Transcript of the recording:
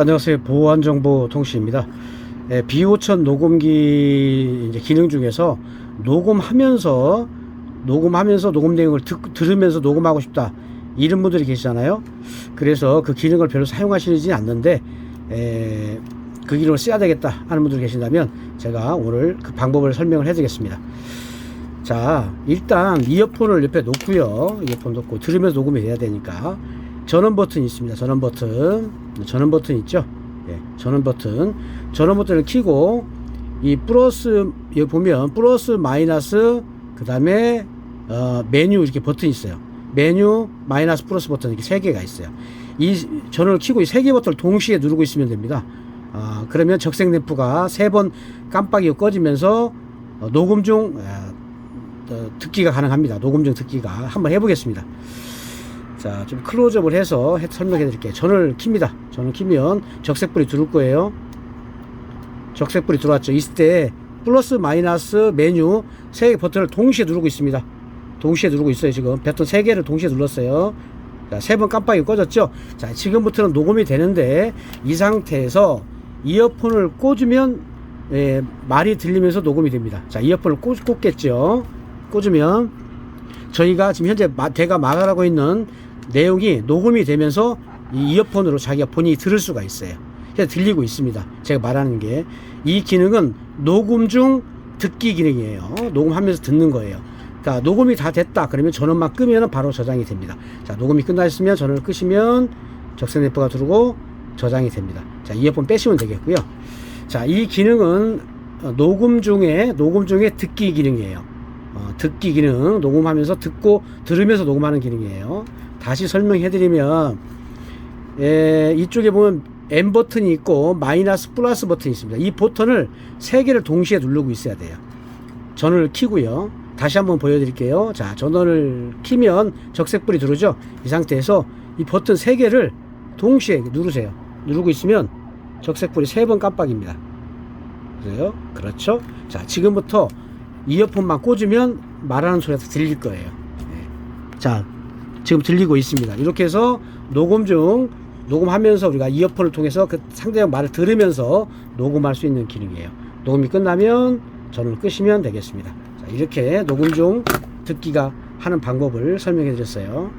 안녕하세요. 보안정보통신입니다. 예, 비오천 녹음기 기능 중에서 녹음하면서 녹음하면서 녹음 내용을 듣, 들으면서 녹음하고 싶다 이런 분들이 계시잖아요. 그래서 그 기능을 별로 사용하시지 않는데 에, 그 기능을 써야 되겠다 하는 분들 계신다면 제가 오늘 그 방법을 설명을 해드리겠습니다. 자, 일단 이어폰을 옆에 놓고요. 이어폰 놓고 들으면서 녹음이 돼야 되니까 전원 버튼이 있습니다. 전원 버튼. 전원 버튼 있죠? 예, 전원 버튼. 전원 버튼을 켜고 이 플러스 여기 보면 플러스 마이너스 그 다음에 어, 메뉴 이렇게 버튼이 있어요. 메뉴 마이너스 플러스 버튼 이렇게 세 개가 있어요. 이 전원을 켜고 이 세 개 버튼을 동시에 누르고 있으면 됩니다. 아, 그러면 적색 램프가 세 번 깜빡이가 꺼지면서 어, 녹음 중 아, 어, 듣기가 가능합니다. 녹음 중 듣기가 한번 해보겠습니다. 자, 좀 클로즈업을 해서 해- 설명해 드릴게요. 전을 킵니다. 전을 키면 적색불이 들어올 거예요. 적색불이 들어왔죠. 있을 때 플러스 마이너스 메뉴 세 개 버튼을 동시에 누르고 있습니다. 동시에 누르고 있어요. 지금 버튼 세 개를 동시에 눌렀어요. 자, 세 번 깜빡이 꺼졌죠. 자, 지금부터는 녹음이 되는데 이 상태에서 이어폰을 꽂으면 예, 말이 들리면서 녹음이 됩니다. 자, 이어폰을 꽂, 꽂겠죠. 꽂으면 저희가 지금 현재 마- 제가 말하고 있는 내용이 녹음이 되면서 이 이어폰으로 자기가 본인이 들을 수가 있어요. 그래서 들리고 있습니다. 제가 말하는 게 이 기능은 녹음 중 듣기 기능이에요. 녹음하면서 듣는 거예요. 그러니까 녹음이 다 됐다 그러면 전원만 끄면 바로 저장이 됩니다. 자 녹음이 끝났으면 전원을 끄시면 적색 램프가 들어오고 저장이 됩니다. 자 이어폰 빼시면 되겠고요. 자 이 기능은 어, 녹음 중에 녹음 중에 듣기 기능이에요. 어, 듣기 기능 녹음하면서 듣고 들으면서 녹음하는 기능이에요. 다시 설명해드리면 에, 이쪽에 보면 M 버튼이 있고 마이너스 플러스 버튼이 있습니다. 이 버튼을 세 개를 동시에 누르고 있어야 돼요. 전원을 켜고요. 다시 한번 보여드릴게요. 자, 전원을 키면 적색불이 들어오죠. 이 상태에서 이 버튼 세 개를 동시에 누르세요. 누르고 있으면 적색불이 세 번 깜빡입니다. 그래요? 그렇죠? 자, 지금부터 이어폰만 꽂으면 말하는 소리가 들릴 거예요. 네. 자, 지금 들리고 있습니다. 이렇게 해서 녹음 중 녹음하면서 우리가 이어폰을 통해서 그 상대방 말을 들으면서 녹음할 수 있는 기능이에요. 녹음이 끝나면 전원을 끄시면 되겠습니다. 자, 이렇게 녹음 중 듣기가 하는 방법을 설명해 드렸어요.